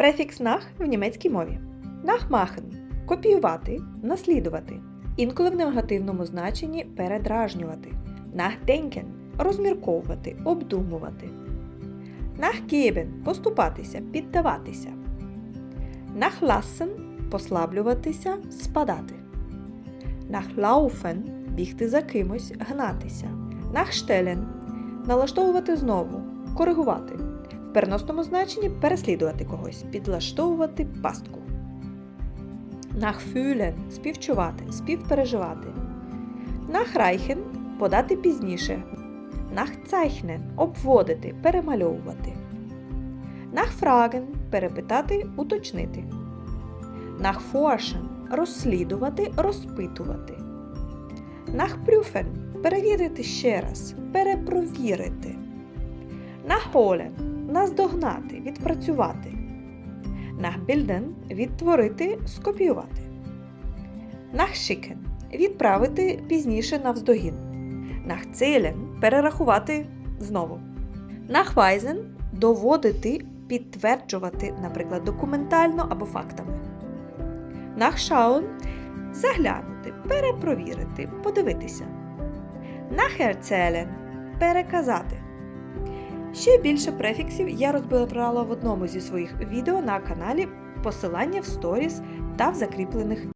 Префікс нах в німецькій мові. Nachmachen – копіювати, наслідувати. Інколи в негативному значенні передражнювати. Nachdenken – розмірковувати, обдумувати. Nachgeben – поступатися, піддаватися. Nachlassen – послаблюватися, спадати. Nachlaufen – бігти за кимось, гнатися. Nachstellen – налаштовувати знову, коригувати. Переносному значенні переслідувати когось, підлаштовувати пастку. Nachfühlen – співчувати, співпереживати. Nachreichen – подати пізніше. Nachzeichnen – обводити, перемальовувати. Nachfragen – перепитати, уточнити. Nachforschen – розслідувати, розпитувати. Nachprüfen – перевірити ще раз, перепровірити. Nachholen – наздогнати, відпрацювати. Nachbilden – відтворити, скопіювати. Nachschicken – відправити пізніше навздогін. Nachzählen – перерахувати знову. Nachweisen – доводити, підтверджувати, наприклад, документально або фактами. Nachschauen – заглянути, перепровірити, подивитися. Nacherzählen – переказати. Ще більше префіксів я розбирала в одному зі своїх відео на каналі, посилання в сторіс та в закріплених